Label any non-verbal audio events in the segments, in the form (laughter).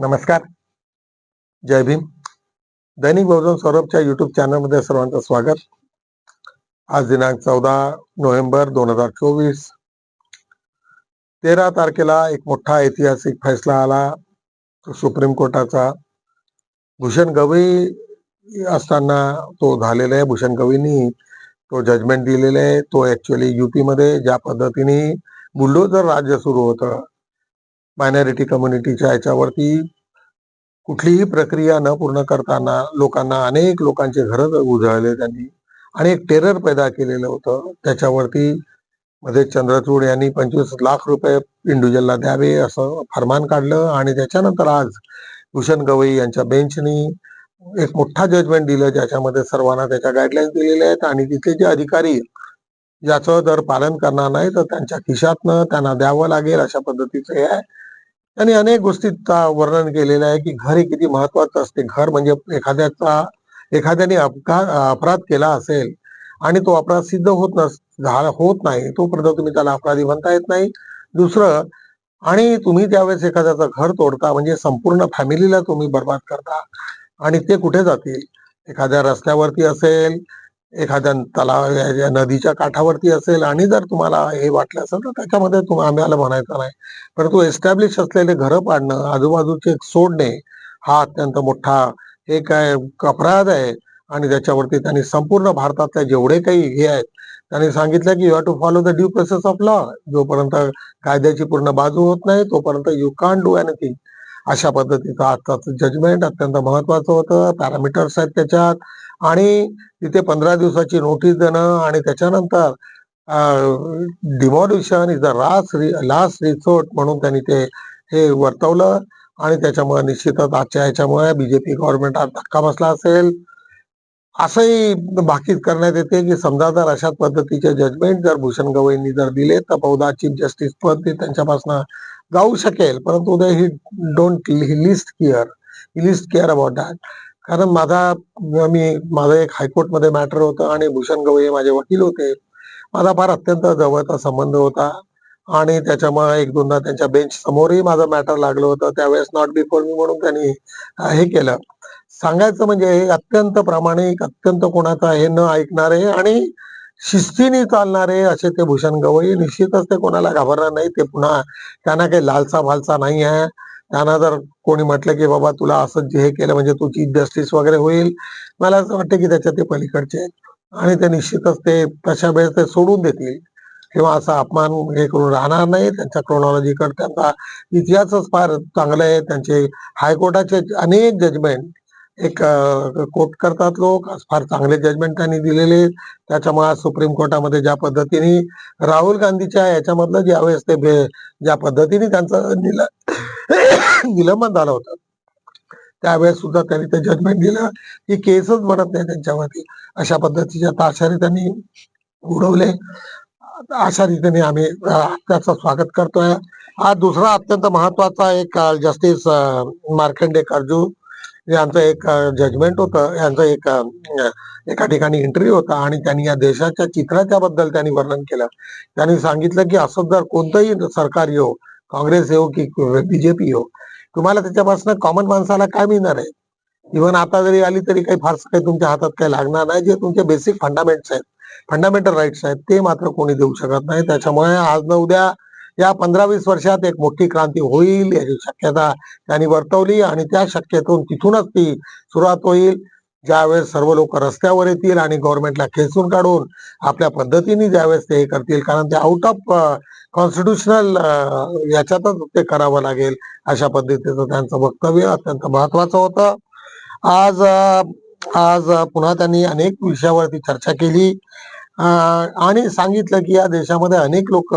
नमस्कार. जय भीम. दैनिक बहुजन सौरभच्या युट्यूब चॅनलमध्ये सर्वांचं स्वागत. आज दिनांक चौदा नोव्हेंबर दोन हजार चोवीस. तेरा तारखेला एक मोठा ऐतिहासिक फैसला आला. तो सुप्रीम कोर्टाचा. भूषण गवई असताना तो झालेला आहे. भूषण गवईनी तो जजमेंट दिलेला आहे. तो ऍक्च्युअली युपी मध्ये ज्या पद्धतीने बुलडोजर राज्य सुरू होतं मायनॉरिटी कम्युनिटीच्या याच्यावरती कुठलीही प्रक्रिया न पूर्ण करताना लोकांना अनेक लोकांचे घर उजळले त्यांनी आणि एक टेरर पैदा केलेलं होतं. त्याच्यावरती मध्ये चंद्रचूड यांनी पंचवीस लाख रुपये इंडिव्हिज्युअलला द्यावे असं फरमान काढलं आणि त्याच्यानंतर आज भूषण गवई यांच्या बेंचनी एक मोठा जजमेंट दिलं ज्याच्यामध्ये सर्वांना त्याच्या गाईडलाईन्स दिलेल्या आहेत आणि तिथले जे अधिकारी याचं जर पालन करणार नाही तर त्यांच्या खिशातनं त्यांना द्यावं लागेल अशा पद्धतीचं हे आहे. त्यांनी अनेक गोष्टीत वर्णन केलेलं आहे की घर हे किती महत्वाचं असते. घर म्हणजे एखाद्याचा एखाद्याने अपघात अपराध केला असेल आणि तो अपराध सिद्ध होत नस झाला होत नाही तोपर्यंत तुम्ही त्याला अपराधी म्हणता येत नाही. दुसरं आणि तुम्ही त्यावेळेस एखाद्याचं घर तोडता म्हणजे संपूर्ण फॅमिलीला तुम्ही बर्बाद करता आणि ते कुठे जातील? एखाद्या रस्त्यावरती असेल एखाद्या तलाव नदीच्या काठावरती असेल आणि जर तुम्हाला हे वाटलं असेल तर त्याच्यामध्ये आम्हाला म्हणायचं नाही. परंतु एस्टॅब्लिश असलेले घरं पाडणं आजूबाजूचे सोडणे हा अत्यंत मोठा एक अपराध आहे. आणि त्याच्यावरती त्यांनी संपूर्ण भारतातल्या जेवढे काही हे आहेत त्यांनी सांगितलं की you have to follow the due process of law जोपर्यंत कायद्याची पूर्ण बाजू होत नाही तोपर्यंत यू कान डू एनिथिंग अशा पद्धतीचं आजचं जजमेंट अत्यंत महत्वाचं होतं. पॅरामीटर्स आहेत त्याच्यात. आणि तिथे पंधरा दिवसाची नोटीस देणं आणि त्याच्यानंतर demolition is the last last resort म्हणून त्यांनी ते हे वर्तवलं. आणि त्याच्यामुळे निश्चितच आजच्या ह्याच्यामुळे बीजेपी गव्हर्नमेंट धक्का बसला असेल. असंही बाकीच करण्यात येते की समजा जर अशा पद्धतीचे जजमेंट जर भूषण गवईंनी जर दिले तर बहुधा चीफ जस्टिस पद ते त्यांच्यापासून जाऊ शकेल. परंतु उद्या ही don't least care least care about that कारण माझा मी माझं एक हायकोर्टमध्ये मॅटर होतं आणि भूषण गवई हे माझे वकील होते. माझा फार अत्यंत जवळचा संबंध होता आणि त्याच्यामुळे एक दोनदा त्यांच्या बेंच समोरही माझं मॅटर लागलं होतं. त्यावेळेस नॉट बिफोर मी म्हणून त्यांनी हे केलं. सांगायचं म्हणजे हे अत्यंत प्रामाणिक अत्यंत कोणाचा हे न ऐकणारे आणि शिस्तीने चालणारे असे ते भूषण गवई निश्चितच ते कोणाला घाबरणार नाही ते पुन्हा त्यांना काही लालसा फालसा नाही आहे. त्यांना जर कोणी म्हटलं की बाबा तुला असं जे हे केलं म्हणजे तू चीफ जस्टिस वगैरे होईल. मला असं वाटतं की त्याच्या ते पलीकडचे आणि ते निश्चितच ते तशा वेळेस ते सोडून देतील. किंवा असा अपमान हे करून राहणार नाही. त्यांच्या क्रोनॉलॉजीकडे त्यांचा इतिहासच फार चांगला आहे. त्यांचे हायकोर्टाचे अनेक जजमेंट एक कोर्ट करतात लोक. फार चांगले जजमेंट त्यांनी दिलेले त्याच्यामुळे सुप्रीम कोर्टामध्ये ज्या पद्धतीने राहुल गांधीच्या याच्यामधलं ज्यावेळेस ते ज्या पद्धतीने त्यांचं (coughs) निलंबन झालं होतं. त्यावेळेस सुद्धा त्यांनी ते जजमेंट दिलं की केसच बनत नाही त्यांच्यावरती. अशा पद्धतीच्या ताशारी त्यांनी उडवले अशा रीतीने आम्ही त्याचं स्वागत करतोय. हा दुसरा अत्यंत महत्त्वाचा एक जस्टिस मार्कंडे कर्जू यांचं एक जजमेंट होतं. यांचं एक एका ठिकाणी इंटरव्ह्यू होता आणि त्यांनी या देशाच्या चित्राच्या बद्दल त्यांनी वर्णन केलं. त्यांनी सांगितलं की असं जर कोणतंही सरकार येऊ काँग्रेस येऊ हो की बीजेपी येऊ तुम्हाला त्याच्यापासून कॉमन माणसाला काय मिळणार आहे? इव्हन आता जरी आली तरी काही फारसं काही तुमच्या हातात काही लागणार नाही. जे तुमचे बेसिक फंडामेंट्स आहेत फंडामेंटल राईट्स आहेत ते मात्र कोणी देऊ शकत नाही. त्याच्यामुळे आज न उद्या या पंधरा वीस वर्षात एक मोठी क्रांती होईल याची शक्यता त्यांनी वर्तवली आणि त्या शक्यतेतून तिथूनच ती सुरुवात होईल. ज्यावेळेस सर्व लोक रस्त्यावर येतील आणि गव्हर्नमेंटला खेचून काढून आपल्या पद्धतीने ज्यावेळेस ते हे करतील कारण ते आउट ऑफ कॉन्स्टिट्युशनल याच्यातच ते करावं लागेल अशा पद्धतीचं त्यांचं वक्तव्य अत्यंत महत्वाचं होतं. आज आज पुन्हा त्यांनी अनेक विषयावरती चर्चा केली. आणि सांगितलं की या देशामध्ये अनेक लोक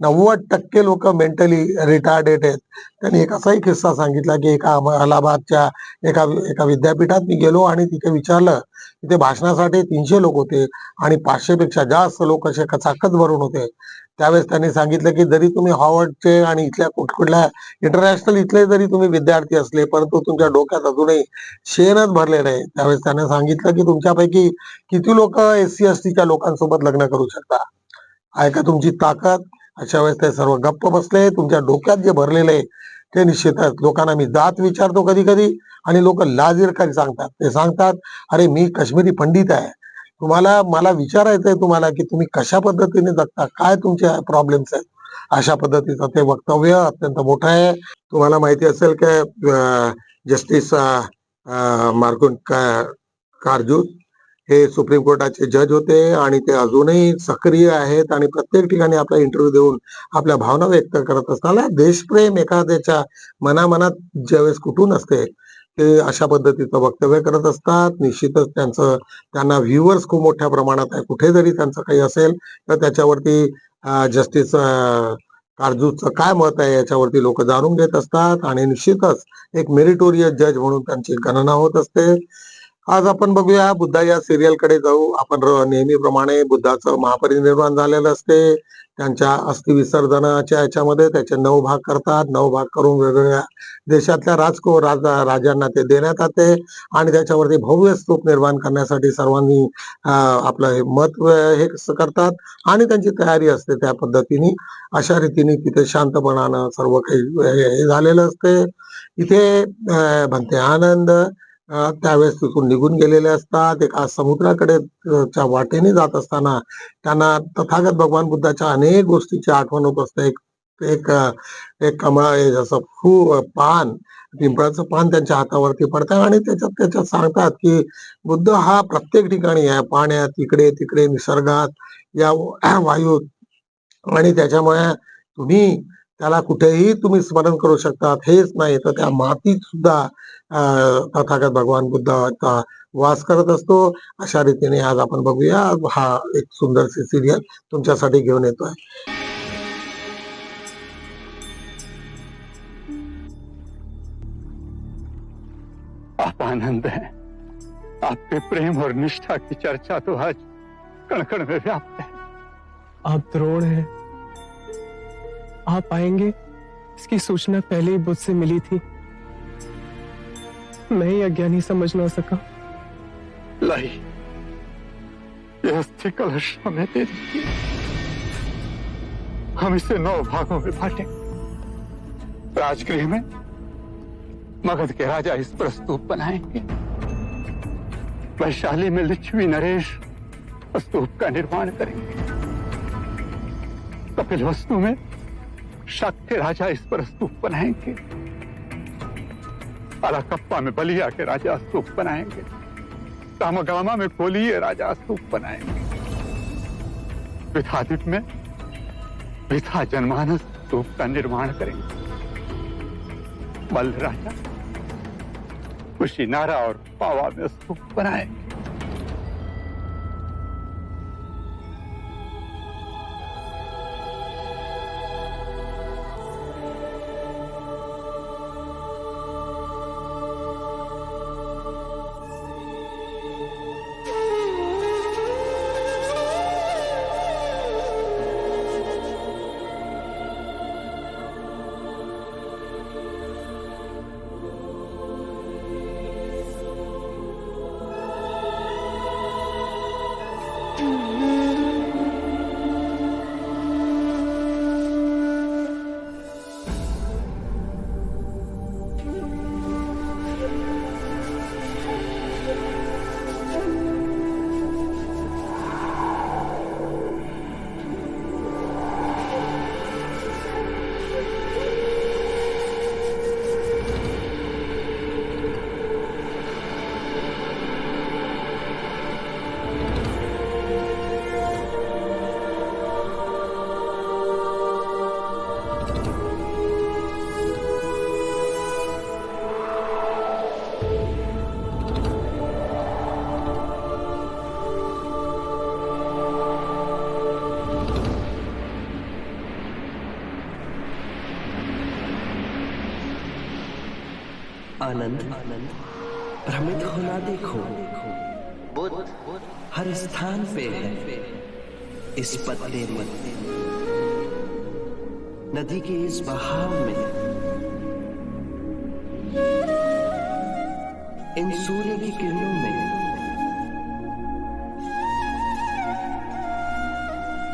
नव्वद टक्के लोक मेंटली रिटार्डेड आहेत. त्यांनी एक असाही किस्सा सांगितला की एका अलाहाबादच्या एका एका विद्यापीठात मी गेलो आणि तिथे विचारलं तिथे भाषणासाठी तीनशे लोक होते आणि पाचशे पेक्षा जास्त लोक असे कचाकच भरून होते. त्यावेळेस त्यांनी सांगितलं की जरी तुम्ही हॉवर्डचे आणि इथल्या कुठकुठल्या इंटरनॅशनल इथले जरी तुम्ही विद्यार्थी असले परंतु तुमच्या डोक्यात अजूनही शेणच भरले आहे. त्यावेळेस त्याने सांगितलं की तुमच्यापैकी किती लोक एस सी एस टीच्या लोकांसोबत लग्न करू शकता? आहे का तुमची ताकद? अशा वेळेस ते सर्व गप्प बसले तुमच्या डोक्यात जे भरलेले आहे ते निश्चितच लोकांना मी जात विचारतो कधी कधी आणि लोक लाजीरकारी सांगतात. ते सांगतात अरे मी काश्मीरी पंडित आहे. तुम्हाला मला विचारायचंय तुम्हाला की तुम्ही कशा पद्धतीने जगता? काय तुमचे प्रॉब्लेम्स आहेत? अशा पद्धतीचं ते वक्तव्य अत्यंत मोठं आहे. तुम्हाला माहिती असेल की जस्टिस मार्कुन कारजूत हे सुप्रीम कोर्टाचे जज होते आणि ते अजूनही सक्रिय आहेत आणि प्रत्येक ठिकाणी आपला इंटरव्ह्यू देऊन आपल्या भावना व्यक्त करत असताना देशप्रेम एखाद्याच्या मनामनात ज्यावेळेस कुठून असते ते अशा पद्धतीचं वक्तव्य करत असतात. निश्चितच त्यांचं त्यांना व्ह्युअर्स खूप मोठ्या प्रमाणात आहे. कुठे जरी त्यांचं काही असेल तर त्याच्यावरती जस्टिस कारजूचं काय मत आहे याच्यावरती लोक जाणून घेत असतात आणि निश्चितच एक मेरिटोरियस जज म्हणून त्यांची गणना होत असते. आज आपण बघूया बुद्धा या सिरियलकडे जाऊ. आपण नेहमीप्रमाणे बुद्धाचं महापरिनिर्वाण झालेलं असते. त्यांच्या अस्थि विसर्जनाच्या याच्यामध्ये त्याचे नऊ भाग करतात. नऊ भाग करून वेगवेगळ्या देशातल्या राजको राजा राजांना ते देण्यात येते आणि त्याच्यावरती भव्य स्तूप निर्माण करण्यासाठी सर्वांनी आपलं हे मत हे करतात आणि त्यांची तयारी असते त्या पद्धतीने. अशा रीतीने तिथे शांतपणानं सर्व काही हे झालेलं असते. इथे भंते आनंद त्यावेळेस तिथून निघून गेलेले असतात. एका समुद्राकडे च्या वाटेने जात असताना त्यांना तथागत भगवान बुद्धाच्या अनेक गोष्टीची आठवण होत असते. एक एक एक कमळ जसं फू पान पिंपळाचं पान त्यांच्या हातावरती पडतं आणि त्याच्यात त्याच्यात सांगतात की बुद्ध हा प्रत्येक ठिकाणी आहे. पाण्यात इकडे तिकडे निसर्गात या वायूत आणि त्याच्यामुळे तुम्ही त्याला कुठेही तुम्ही स्मरण करू शकतात. हेच नाही तर त्या मातीत सुद्धा तथागत भगवान बुद्धाचा वास करत असतो. अशा रीतीने आज आपण बघूया. हा एक सुंदरशी सिरियल तुमच्यासाठी घेऊन येतोय. आप आनंद है. आपके प्रेम और निष्ठा की चर्चा तो आज कण कण में व्याप्त है। आप द्रोण हैं। आप आएँगे। इसकी सूचना पहले ही मुझसे मिली थी। मैं ही अज्ञानी समझ ना सका। लाई अस्थि कलश हमें दे दीजिए हम इसे नौ भागों में बांटे। राजगृह में मगध के राजा इस पर स्तूप बनाएँगे। वैशाली में लिच्छवी नरेश स्तूप का निर्माण करेंगे। कपिल वस्तु में शक्ति राजा इस पर स्तूप बनाएँगे। अलाकप्पा में बलिया के राजा स्तूप बनाएँगे। तामगामा में कोलिए राजा स्तूप बनाएँगे। विथादिप में विथा जनमानस स्तूप का निर्माण करेंगे। मल्ल राजा, कुशीनारा और पावा में स्तूप बनाएँगे। आनंद, भ्रमित होना देखो। बुद्ध हर स्थान पे है, इस पत्ते में। नदी के इस बहाव में। इन सूर्य की किरणों में।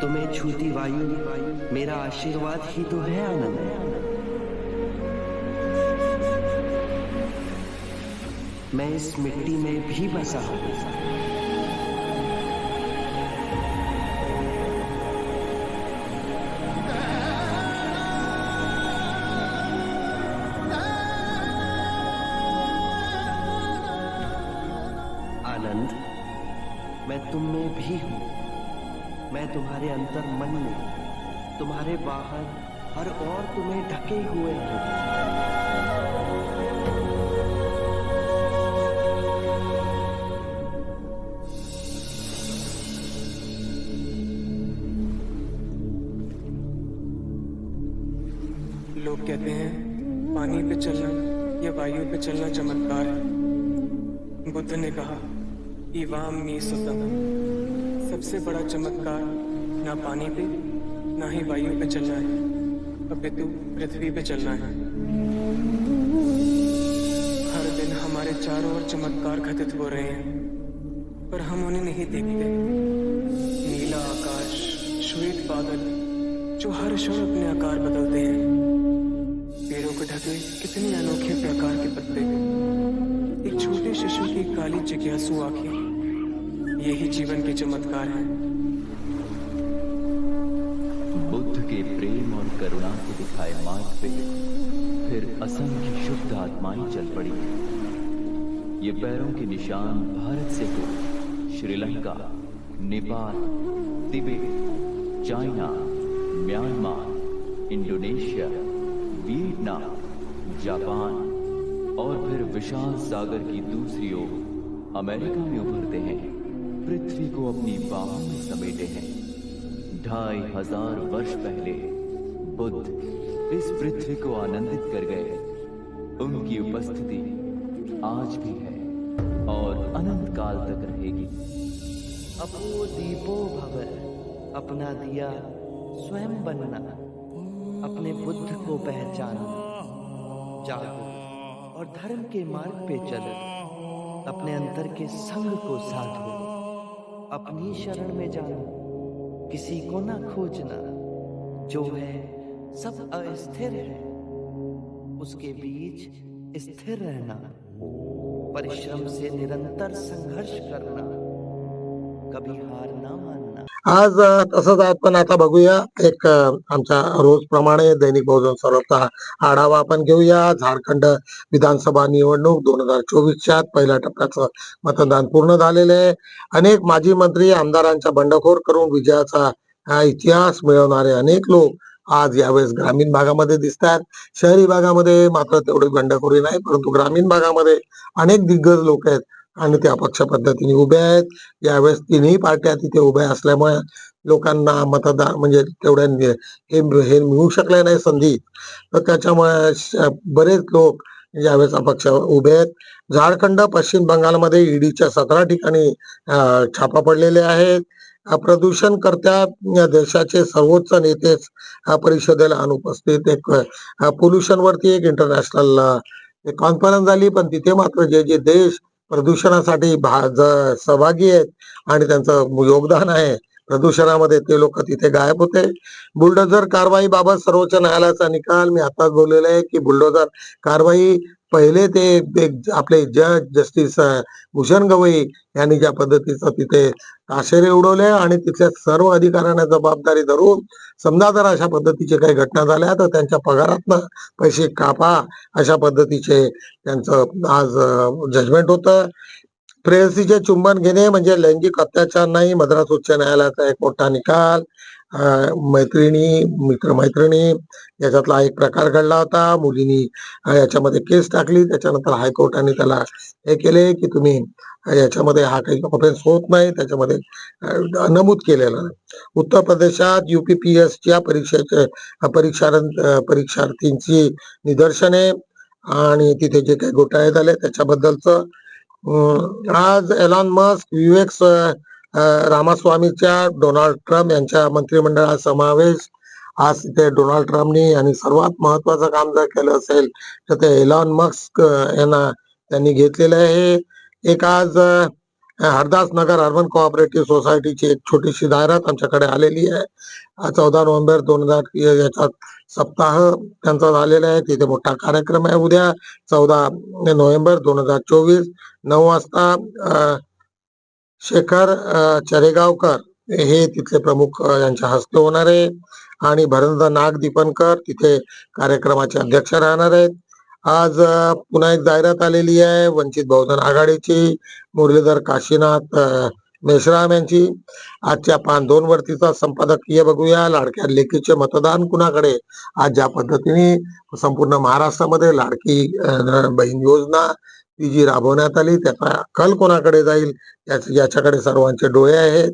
तुम्हें छूती वायु, मेरा आशीर्वाद ही तो है आनंद। मैं इस मिट्टी में भी बसा हूँ। आनंद, मैं तुम में भी हूँ। मैं तुम्हारे अंतर मन में, तुम्हारे बाहर हर और तुम्हें ढके हुए हूँ। कहते हैं, पानी पे चलना या वायु पे चलना चमत्कार। है बुद्ध ने कहा, इवाम मी सुतम सबसे बड़ा चमत्कार ना पानी पे, ना ही वायु पे चलना है। अपितु पृथ्वी पे चलना है। हर दिन हमारे चारों ओर चमत्कार घटित हो रहे हैं, पर हम उन्हें नहीं देखते। नीला आकाश, श्वेत बादल, जो हर क्षण अपने आकार बदलते हैं। पेड़ों को कितने अनोखे प्रकार के पत्ते एक छोटे शिशु की काली जिज्ञासु आँखें। यही जीवन के चमत्कार हैं। बुद्ध के प्रेम और करुणा के दिखाए मार्ग पे, फिर असंख्य शुद्ध आत्माएँ चल पड़ी। ये पैरों के निशान भारत से हो, Sri Lanka, Nepal Tibet China, Myanmar, Indonesia, Vietnam Japan और फिर विशाल सागर की दूसरी ओर अमेरिका में उभरते हैं। पृथ्वी को अपनी बाहों में समेटे हैं। ढाई हज़ार वर्ष पहले बुद्ध इस पृथ्वी को आनंदित कर गए। उनकी उपस्थिति आज भी है और अनंत काल तक रहेगी। अपो दीपो भव अपना दिया स्वयं बनना, अपने बुद्ध को पहचानो जागो और धर्म के मार्ग पे चलो। अपने अंतर के संग को साधो। अपनी शरण में जानो। किसी को ना खोजना। जो है, सब अस्थिर है। उसके बीच स्थिर रहना। परिश्रम से निरंतर संघर्ष करना। कभी हार ना आज अ, तसंच आपण आता बघूया एक आमच्या रोज प्रमाणे दैनिक बहुजन सर्वचा आढावा आपण घेऊया. झारखंड विधानसभा निवडणूक दोन हजार चोवीसच्या पहिल्या टप्प्याचं मतदान पूर्ण झालेले आहे. अनेक माजी मंत्री आमदारांच्या बंडखोर करून विजयाचा इतिहास मिळवणारे अनेक लोक आज यावेळेस ग्रामीण भागामध्ये दिसतात शहरी भागामध्ये मात्र तेवढी बंडखोरी नाही परंतु ग्रामीण भागामध्ये अनेक दिग्गज लोक आहेत. आणि त्या अपक्ष पद्धतीने उभ्या आहेत. यावेळेस तिन्ही पार्ट्या तिथे उभ्या असल्यामुळे लोकांना मतदान म्हणजे तेवढ्या हे हे मिळू शकले नाही संधी. तर त्याच्यामुळे बरेच लोक यावेळेस अपक्ष उभे आहेत. झारखंड पश्चिम बंगालमध्ये ईडीच्या सतरा ठिकाणी छापा पडलेले आहेत. प्रदूषण करत्या देशाचे सर्वोच्च नेतेच परिषदेला अनुपस्थित एक पोल्युशन वरती एक इंटरनॅशनल कॉन्फरन्स झाली. पण तिथे मात्र जे जे देश प्रदूषणासाठी भा- सहभागी आहेत आणि त्यांचं योगदान आहे. प्रदूषणामध्ये ते लोक तिथे गायब होते. बुलडोझर कारवाई बाबत सर्वोच्च न्यायालयाचा निकाल मी आताच बोललेला आहे की बुलडोझर कारवाई पहिले ते आपले जज जस्टिस भूषण गवई यांनी ज्या पद्धतीचं तिथे ताशेरे उडवले आणि तिथल्या सर्व अधिकाऱ्यांना जबाबदारी धरून समजा जर अशा पद्धतीचे काही घटना झाल्या तर त्यांच्या पगारातनं पैसे कापा अशा पद्धतीचे त्यांचं आज जजमेंट होतं. प्रेयसीचे चुंबन घेणे म्हणजे लैंगिक अत्याचार नाही मद्रास उच्च न्यायालयाचा एक मोठा निकाल मैत्रिणी मित्रमैत्रिणी याच्यातला एक प्रकार घडला होता. मुलीनी याच्यामध्ये केस टाकली. त्याच्यानंतर हायकोर्टाने त्याला हे केले की तुम्ही याच्यामध्ये हा काही ऑफेन्स होत नाही. त्याच्यामध्ये नमूद केलेलं उत्तर प्रदेशात युपीपीएस च्या परीक्षेचे परीक्षार परीक्षा परीक्षार्थींची निदर्शने आणि तिथे जे काही घोटाळे झाले त्याच्याबद्दलचं आज एलॉन मस्क विवेक रामास्वामीच्या डोनाल्ड ट्रम्प यांच्या मंत्रिमंडळात समावेश. आज तिथे डोनाल्ड ट्रम्पनी आणि सर्वात महत्वाचं काम जर केलं असेल तर ते एलॉन मस्क यांना त्यांनी घेतलेलं आहे. एक आज हरदास नगर अर्बन कोऑपरेटिव्ह सोसायटीची एक छोटीशी जाहिरात आमच्याकडे आलेली आहे चौदा नोव्हेंबर दोन हजार याचा सप्ताह त्यांचा झालेला आहे तिथे मोठा कार्यक्रम आहे उद्या चौदा नोव्हेंबर दोन हजार चोवीस नऊ वाजता शेखर चरेगावकर हे तिथले प्रमुख यांच्या हस्ते होणार आहे। आणि भरंद नाग दीपनकर तिथे कार्यक्रमाचे अध्यक्ष राहणार आहेत। आज पुन्हा एक जाहिरात आलेली आहे वंचित बहुजन आघाडीची मुरलीधर काशीनाथ मेश्राम यांची. आजच्या पान दोन वरतीचा संपादकीय बघूया. लाडक्या लेखीचे मतदान कुणाकडे? आज ज्या पद्धतीने संपूर्ण महाराष्ट्रामध्ये लाडकी बहीण योजना ती जी राबवण्यात आली त्याचा कल कोणाकडे जाईल याच्याकडे सर्वांचे डोळे आहेत.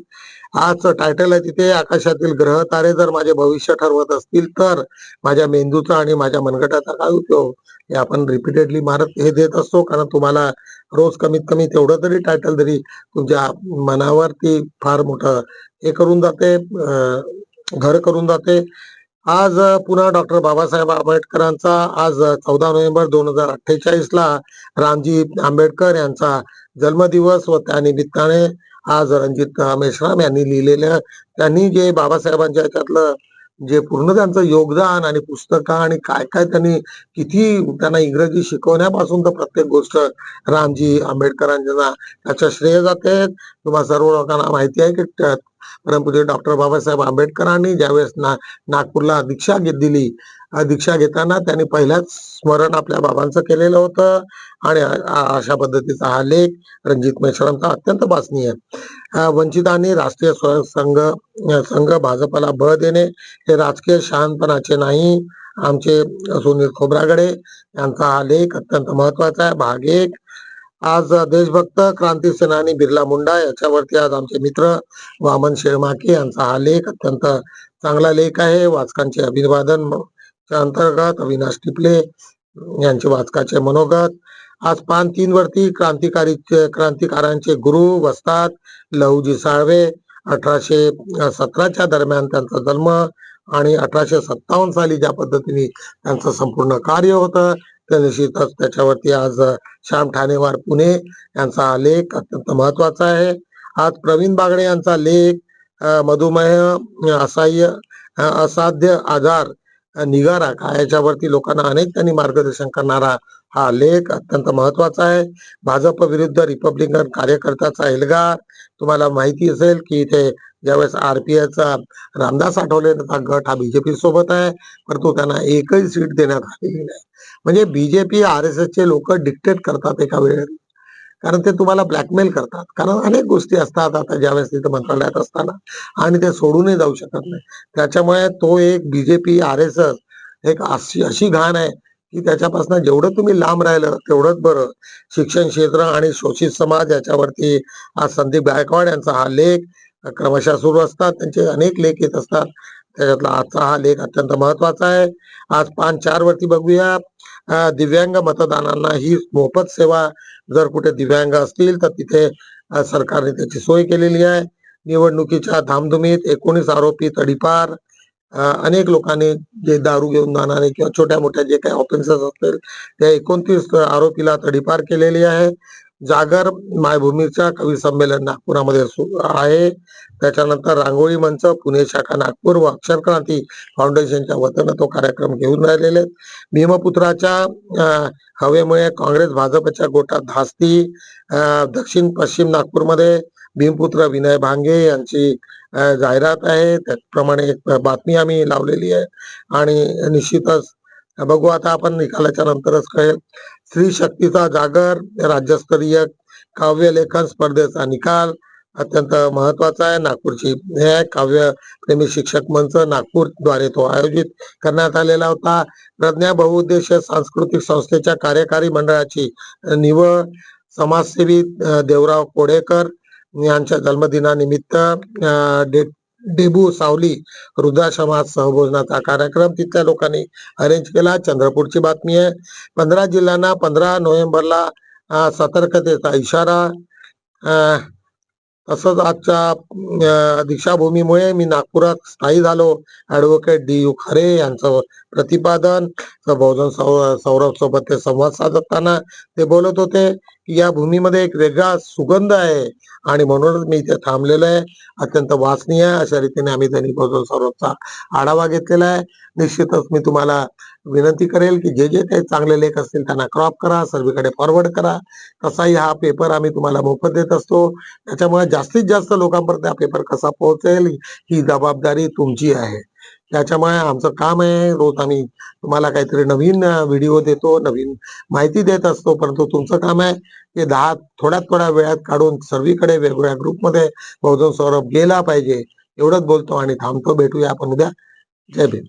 आज टायटल आहे तिथे आकाशातील ग्रह तारे जर माझे भविष्य ठरवत असतील तर माझ्या मेंदूचा आणि माझ्या मनगटाचा काय उपयोग? हे आपण रिपीटेडली मारत हे देत असतो कारण तुम्हाला रोज कमीत कमी तेवढं तरी टायटल तरी तुमच्या मनावरती फार मोठं हे करून जाते घर करून जाते. आज पुन्हा डॉक्टर बाबासाहेब आंबेडकरांचा आज चौदा नोव्हेंबर दोन हजार अठ्ठेचाळीस ला रामजी आंबेडकर यांचा जन्मदिवस व त्या निमित्ताने आज रणजित मेश्राम यांनी लिहिलेलं त्यांनी जे बाबासाहेबांच्या ह्याच्यातलं जे पूर्ण त्यांचं योगदान आणि पुस्तकं आणि काय काय त्यांनी किती त्यांना इंग्रजी शिकवण्यापासून तर प्रत्येक गोष्ट रामजी आंबेडकरांना त्याचं श्रेय जाते. तुम्हाला सर्व लोकांना माहिती आहे की परमपूज्य डॉक्टर बाबासाहेब आंबेडकरांनी ज्यावेळेस ना नागपूरला दीक्षा घेत दिली दीक्षा घेताना त्यांनी पहिल्याच स्मरण आपल्या बाबांचं केलेलं होतं आणि अशा पद्धतीचा हा लेख रणजित मेश्रामचा अत्यंत वाचनीय वंचितांनी राष्ट्रीय स्वयं संघ संघ भाजपला बळ देणे हे राजकीय शहाणपणाचे नाही आमचे सुनील खोब्रागडे यांचा हा लेख अत्यंत महत्त्वाचा आहे. भाग एक आज देशभक्त क्रांती सेनानी बिर्ला मुंडा याच्यावरती आज आमचे मित्र वामन शेळमाके यांचा हा लेख अत्यंत चांगला लेख आहे. वाचकांचे अभिवादन च्या अंतर्गत अविनाश टिपले यांचे वाचकाचे मनोगत. आज पान तीन वरती क्रांतिकारी क्रांतिकारांचे गुरु वस्तात लहूजी साळवे. अठराशे सतराच्या दरम्यान त्यांचा जन्म आणि अठराशे सत्तावन्न साली ज्या पद्धतीने त्यांचं संपूर्ण कार्य होतं निश्चितच त्याच्यावरती आज श्याम ठाणेवार पुणे यांचा लेख अत्यंत महत्त्वाचा आहे. आज प्रवीण बागडे यांचा लेख मधुमेह अ, असह्य असाध्य आजार निगारा का याच्यावरती लोकांना अनेक त्यांनी मार्गदर्शन करणारा हा लेख अत्यंत महत्त्वाचा आहे. भाजप विरुद्ध रिपब्लिकन कार्यकर्त्याचा एल्गार तुम्हाला माहिती असेल की इथे ज्यावेळेस आरपीआयचा रामदास आठवले गट हा बीजेपी सोबत आहे परंतु त्यांना एकही सीट देण्यात आलेली नाही. म्हणजे बीजेपी आर एस एस चे लोक डिक्टेट करतात एका वेळेला कारण ते तुम्हाला ब्लॅकमेल करतात. कारण अनेक गोष्टी असतात आता ज्यावेळेस तिथे मंत्रालयात असताना. आणि ते सोडूनही जाऊ शकत नाही. त्याच्यामुळे तो एक बीजेपी आर एस एस एक अशी अशी घाण आहे की त्याच्यापासून जेवढं तुम्ही लांब राहिलं तेवढंच बरं. शिक्षण क्षेत्र आणि शोषित समाज याच्यावरती आज संदीप गायकवाड यांचा हा लेख क्रमशः सुरू असतात. त्यांचे अनेक लेख येत असतात. त्याच्यातला आजचा हा लेख अत्यंत महत्त्वाचा आहे. आज पान चार वरती बघूया. दिव्यांग मतदानांना ही मोफत सेवा जर कुठे दिव्यांग असतील तर तिथे सरकारने त्याची सोय केलेली आहे. निवडणुकीच्या धामधुमीत एकोणीस आरोपी तडीपार अनेक लोकांनी जे दारू घेऊन जाणारे किंवा छोट्या मोठ्या जे काही ऑफेन्सेस असतील त्या एकोणतीस आरोपीला तडीपार केलेली आहे. जागर मायभूमीच्या कवी संमेलन नागपुरामध्ये आहे. त्याच्यानंतर रांगोळी मंच पुणे शाखा नागपूर व अक्षर क्रांती फाउंडेशनच्या वतीनं तो कार्यक्रम घेऊन राहिलेले आहेत. भीमपुत्राच्या हवेमुळे काँग्रेस भाजपच्या गोटात धास्ती दक्षिण पश्चिम नागपूरमध्ये भीमपुत्र विनय भांगे यांची जाहिरात आहे. त्याचप्रमाणे एक बातमी आम्ही लावलेली आहे. आणि निश्चितच बघू आता आपण निकालाच्या नंतरच कळेल. स्त्री शक्तीचा जागर राज्यस्तरीय काव्य लेखन स्पर्धेचा निकाल अत्यंत महत्त्वाचा आहे. नागपूरची हे काव्य प्रेमी शिक्षक मंच नागपूरद्वारे तो आयोजित करण्यात आलेला होता. प्रज्ञा बहुउद्देशीय सांस्कृतिक संस्थेच्या कार्यकारी मंडळाची निवड समाजसेवी देवराव कोडेकर यांच्या जन्मदिनानिमित्त डेट डे डेबू सावली वृद्धाश्रमात सहभोजनाचा कार्यक्रम. तिथल्या लोकांनी अरेंज केला. चंद्रपूरची बातमी आहे. पंधरा जिल्ह्यांना पंधरा नोव्हेंबरला सतर्कतेचा इशारा. तसंच आजच्या दीक्षाभूमीमुळे मी नागपुरात स्थायी झालो. ऍडव्होकेट डी यू खरे यांचं प्रतिपादन. बहुजन सौ- सौरभ सोबत ते संवाद साधताना ते बोलत होते की या भूमीमध्ये एक वेगळा सुगंध आहे. आणि म्हणूनच मी इथे थांबलेलो आहे. अत्यंत वाचनीय अशा रीतीने आम्ही दैनिक बहुजन सौरभचा आढावा घेतलेला आहे. निश्चितच मी तुम्हाला विनंती करेल की जे जे काही चांगले लेख असतील त्यांना क्रॉप करा सर्वीकडे फॉरवर्ड करा. तसाही हा पेपर आम्ही तुम्हाला मोफत देत असतो. त्याच्यामुळे जास्तीत जास्त लोकांपर्यंत हा पेपर कसा पोहोचेल ही जबाबदारी तुमची आहे. त्याच्यामुळे आमचं काम आहे रोज आम्ही तुम्हाला काहीतरी नवीन व्हिडिओ देतो नवीन माहिती देत असतो. परंतु तुमचं काम आहे की दहा थोड्या थोड्या वेळात काढून सर्वीकडे वेगवेगळ्या ग्रुपमध्ये बहुजन सौरभ गेला पाहिजे एवढंच बोलतो आणि थांबतो भेटूया आपण उद्या. जय भीम.